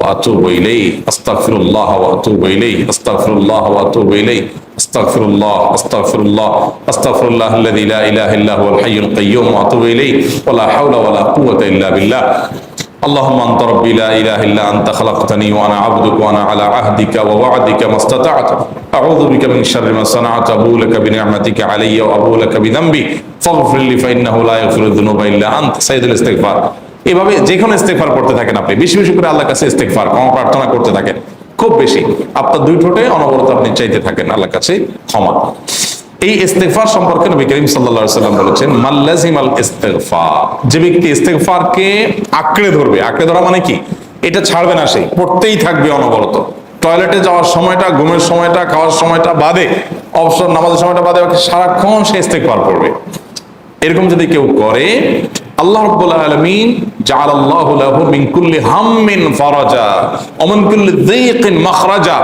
وأتوب إليه. أستغفر الله وأتوب إليه. أستغفر الله وأتوب إليه. أستغفر الله أستغفر الله. أستغفر الله الذي لا إله إلا هو الحي القيوم وأتوب إليه. ولا حول ولا قوة إلا بالله. اللهم أنت ربي لا إله إلا أنت خلقتني وأنا عبدك وأنا على عهدك ووعدك ما استطعت. أعوذ بك من شر ما صنعت. أبو لك بنعمتك علي وأبو لك بذنبي. فاغفر لي فإنه لا يغفر الذنوب إلا أنت. سيد الاستغفار. এভাবে যে কোনো ইস্তেগফার করতে থাকেন আপনি, বেশি বেশি করে আল্লাহর কাছে ইস্তেগফার, ক্ষমা প্রার্থনা করতে থাকেন। খুব বেশি। আপনার দুই ঠোঁটে অনবরত আপনি চাইতে থাকেন আল্লাহর কাছে ক্ষমা। এই ইস্তেগফার সম্পর্কে নবী করিম সাল্লাল্লাহু আলাইহি সাল্লাম বলেছেন মাল্লাজিম আল ইস্তেগফার। যে ব্যক্তি ইস্তেগফারকে আঁকড়ে ধরবে, আঁকড়ে ধরা মানে কি? এটা ছাড়বে না সে, পড়তেই থাকবে অনবরত। টয়লেটে যাওয়ার সময়টা, ঘুমের সময়টা, খাওয়ার সময়টা বাদে, অবসর, নামাজের সময়টা বাদে সারাক্ষণ সে ইস্তেগফার করবে এরকম যদি কেউ করে আল্লাহ রাব্বুল আলামিন জাআলাল্লাহু লাহু মিন কুল্লি হাম্মিন ফারাজা ওয়া মিন কুল্লি যায়কিন মাখরাজা।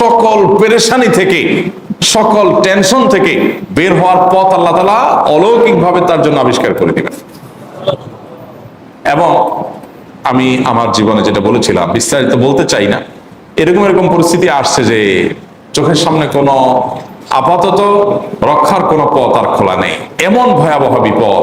সকল পেরেশানি থেকে, সকল টেনশন থেকে বের হওয়ার পথ আল্লাহ তাআলা অলৌকিকভাবে তার জন্য আবিষ্কার করে দিবেন এবং আমি আমার জীবনে যেটা বলেছিলাম, বিস্তারিত বলতে চাই না, এরকম এরকম পরিস্থিতি আসছে যে চোখের সামনে কোনো আপাতত রক্ষার কোনো পথ আর খোলা নেই। এমন ভয়াবহ বিপদ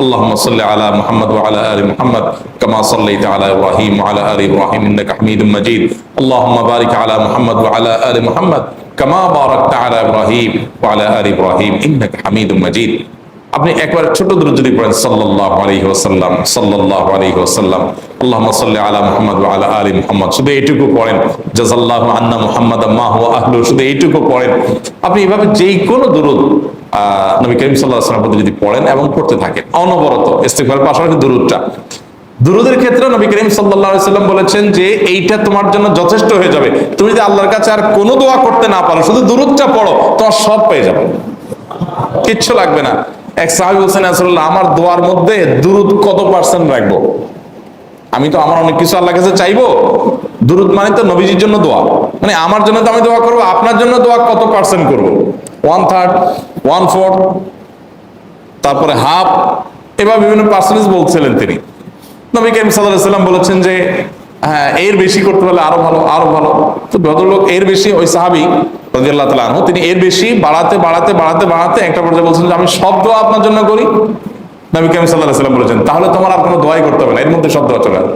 اللهم صل على محمد وعلى ال محمد كما صليت على ابراهيم وعلى ال ابراهيم انك حميد مجيد اللهم بارك على محمد وعلى ال محمد كما باركت على ابراهيم وعلى ال ابراهيم انك حميد مجيد আপনি একবার ছোট দূর যদি পড়েন সাল্লাল্লাহু আলাইহি ওয়াসাল্লাম সাল্লাল্লাহু আলাইহি ওয়াসাল্লাম আল্লাহুম্মা সাল্লি আলা মুহাম্মদ ওয়া আলা আলি মুহাম্মদ শুধু এইটুকু পড়েন জাযাল্লাহু আন্না মুহাম্মাদ মা হুয়া আহলু শুধু এইটুকু পড়েন আপনি এভাবে যেই কোনো দুরূদ আহ, নবী করিম আলাইহি ওয়াসাল্লাম যদি পড়েন এবং পড়তে থাকেন, অনবরত, ইস্তিগফার পাশাপাশি দুরূদটা। দুরুদের ক্ষেত্রে নবী করিম সাল্লাম বলেছেন যে, এইটা তোমার জন্য যথেষ্ট হয়ে যাবে। তুমি যদি আল্লাহর কাছে আর কোনো দোয়া করতে না পারো, শুধু দুরুদটা পড়ো, তোমার সব পেয়ে যাবে। কিচ্ছু লাগবে না। এক সাহাবি হোসেন আসল্লাহ আমার দোয়ার মধ্যে দুরুদ কত পার্সেন্ট রাখব? আমি তো, আমার অনেক কিছু আল্লাহ কাছে চাইব। দুরুদ মানে তো নবীজির জন্য দোয়া। মানে আমার জন্য তো আমি দোয়া করব, আপনার জন্য দোয়া কত পার্সেন্ট করব? ওয়ান থার্ড ওয়ান ফোর্থ তারপরে হাফ এবার বিভিন্ন পার্সেন্টেজ বলছিলেন তিনি। নবী সাল্লাহ সাল্লাম বলেছেন যে হ্যাঁ এর বেশি করতে পারলে আরও ভালো আরও ভালো। তো ভদ্রলোক এর বেশি, ওই সাহাবি রাদিয়াল্লাহু তাআলা আনহু, তিনি এর বেশি বাড়াতে বাড়াতে বাড়াতে বাড়াতে একটা পর্যায়ে বলছেন যে, আমি সব দোয়া আপনার জন্য করি। নবী সাল্লাল্লাহু আলাইহি সাল্লাম বলেছেন, তাহলে তোমার আর কোনো দোয়াই করতে হবে না, এর মধ্যে সব দোয়া চলে আসবে।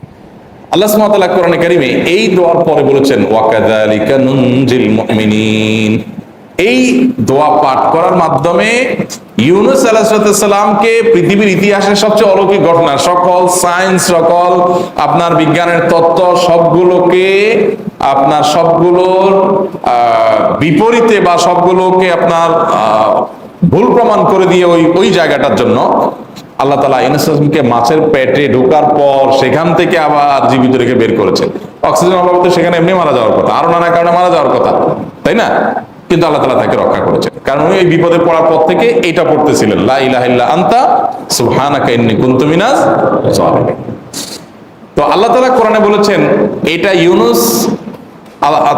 আল্লাহ সুবহানাহু ওয়া কারিমে এই দোয়ার পরে বলেছেন, ওয়াকাযালিকা নুনজিল মুমিনিন। এই দোয়া পাঠ করার মাধ্যমে ইউনুস আলাইহিসসালামকে পৃথিবীর ইতিহাসের সবচেয়ে অলৌকিক ঘটনা, সকল সায়েন্স, সকল আপনার বিজ্ঞানের তত্ত্ব সবগুলোকে আপনার সবগুলোর বিপরীতে বা সবগুলোকে আপনার ভুল প্রমাণ করে দিয়ে ওই ওই জায়গাটার জন্য আল্লাহ তালা ইনসানকে মাছের পেটে ঢোকার পর সেখান থেকে আবার জীবিত রেখে বের করেছে অক্সিজেন অভাবে তো সেখানে এমনি মারা যাওয়ার কথা আরও নানা কারণে মারা যাওয়ার কথা, তাই না? কিন্তু আল্লাহ তালা তাকে রক্ষা করেছে কারণ উনি এই বিপদে পড়ার পর থেকে এটা পড়তেছিলেন, লা আনতা সুবহানাকা ইন্নী তো আল্লাহ তালা কোরআনে বলেছেন, এটা ইউনুস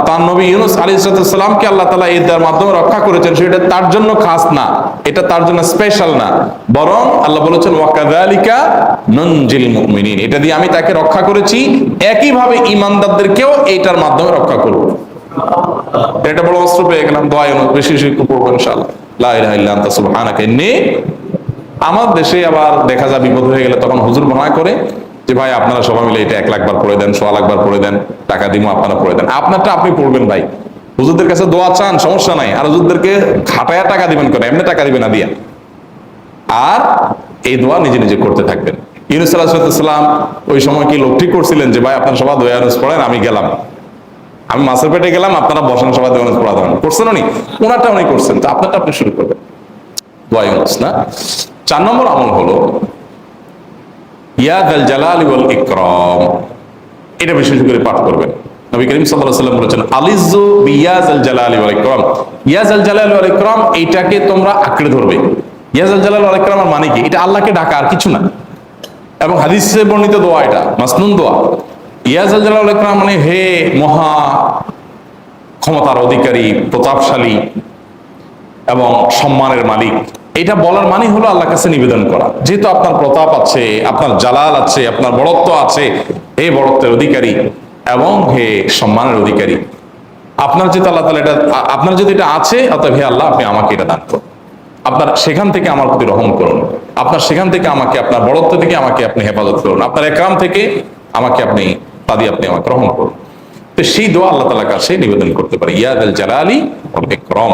তার নবী ইউনুস আলী সালামকে আল্লাহ তালা এর মাধ্যমে রক্ষা করেছেন। সেটা তার জন্য খাস না, এটা তার জন্য স্পেশাল না। বরং আল্লাহ বলেছেন ওয়াকাদালিকা ননজিল মুমিনিন। এটা দিয়ে আমি তাকে রক্ষা করেছি, একইভাবে ইমানদারদেরকেও এইটার মাধ্যমে রক্ষা করব। এটা বড় অস্ত্র পেয়ে গেলাম, দোয়া বেশি বেশি পড়ব ইনশাআল্লাহ। আমার দেশে আবার দেখা যায় বিপদ হয়ে গেলে তখন হুজুর মনে করে যে ভাই আপনারা সবাই মিলে এটা এক লাখ বার পড়ে দেন, সোয়া লাখ বার পড়ে দেন, টাকা দিমো, আপনারা পড়ে দেন। আপনারটা আপনি পড়বেন ভাই। হুজুরদের কাছে দোয়া চান, সমস্যা নাই। আর হুজুরদেরকে খাটায়া টাকা দিবেন করে এমনি টাকা দিবেন না, দিয়া। আর এই দোয়া নিজে নিজে করতে থাকবেন। ইউনুস সাল্লাম ওই সময় কি লোক ঠিক করছিলেন যে, ভাই, আপনারা সবাই দোয়া ইউনুস পড়েন, আমি গেলাম। আমি মাছের পেটে গেলাম, আপনারা বসেন, সবাই দোয়া ইউনুস পড়া দেবেন করছেন উনি? ওনারটা উনি করছেন। তো আপনারটা আপনি শুরু করবেন। দোয়া ইউনুস, না? চার নম্বর আমল হলো ইয়াদ আল জালাল ওয়াল ইকরাম। এটা বিশেষ করে পাঠ করবেন। নবী করিম সাল্লাল্লাহু আলাইহি বলেছেন আলিজু বিয়াজ আল জালাল ওয়াল ইকরাম। ইয়াজ আল জালাল ওয়াল ইকরাম, এইটাকে তোমরা আঁকড়ে ধরবে। ইয়াজ আল জালাল ওয়াল ইকরাম মানে কি? এটা আল্লাহকে ডাকা আর কিছু না। এবং হাদিসে বর্ণিত দোয়া এটা, মাসনুন দোয়া। ইয়াজ আল জালাল ওয়াল ইকরাম মানে হে মহা ক্ষমতার অধিকারী, প্রতাপশালী এবং সম্মানের মালিক। এটা বলার মানে হলো আল্লাহর কাছে নিবেদন করা। যেহেতু আপনার প্রতাপ আছে, আপনার জালাল আছে, আপনার বড়ত্ব আছে, হে বড়ত্বের অধিকারী এবং হে সম্মানের অধিকারী, আপনার যেহেতু আল্লাহ তালা এটা আপনার যদি এটা আছে, অতএব হে আল্লাহ, আপনি আমাকে এটা দান করুন। আপনার সেখান থেকে আমার প্রতি রহম করুন। আপনার সেখান থেকে আমাকে, আপনার বড়ত্ব থেকে আমাকে আপনি হেফাজত করুন। আপনার একরাম থেকে আমাকে আপনি, তা দিয়ে আপনি আমাকে রহম করুন। তো সেই দোয়া আল্লাহ তালা কাছে নিবেদন করতে পারে। ইয়াদ আল জালালি ইকরাম।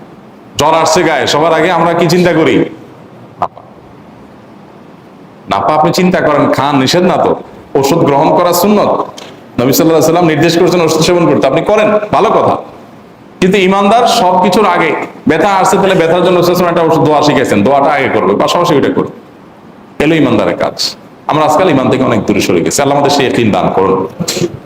জ্বর আসছে গায়ে, সবার আগে আমরা কি চিন্তা করি? নাপা। আপনি চিন্তা করেন, খান, নিষেধ না তো? ওষুধ গ্রহণ করা সুন্নত? নবী সাল্লাহ সাল্লাম নির্দেশ করেছেন ওষুধ সেবন করতে। আপনি করেন, ভালো কথা। কিন্তু ইমানদার সবকিছুর আগে, ব্যথা আসছে তাহলে ব্যথার জন্য একটা ওষুধ দোয়া শিখেছেন দোয়াটা আগে করবে পাশাপাশি ওইটা করবে এলো ইমানদারের কাজ। আমরা আজকাল ইমান থেকে অনেক দূরে সরে গেছি। আল্লাহ আমাদের সেই দান করুন।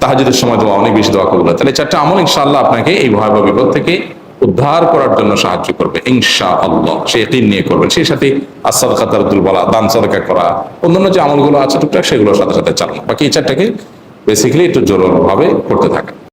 তাহাজুদের সময় দোয়া, অনেক বেশি দোয়া করব তাহলে চারটা আমল ইনশাআল্লাহ আপনাকে এই ভয়াবহ বিপদ থেকে উদ্ধার করার জন্য সাহায্য করবে ইনশা আল্লাহ সে একদিন নিয়ে করবে, সেই সাথে আসাদ কাতারুল বলা, দান সাদা করা, অন্যান্য যে আমলগুলো আছে টুকটাক, সেগুলোর সাথে সাথে চালানো। বাকি এই চারটাকে বেসিক্যালি একটু জোর ভাবে করতে থাকা।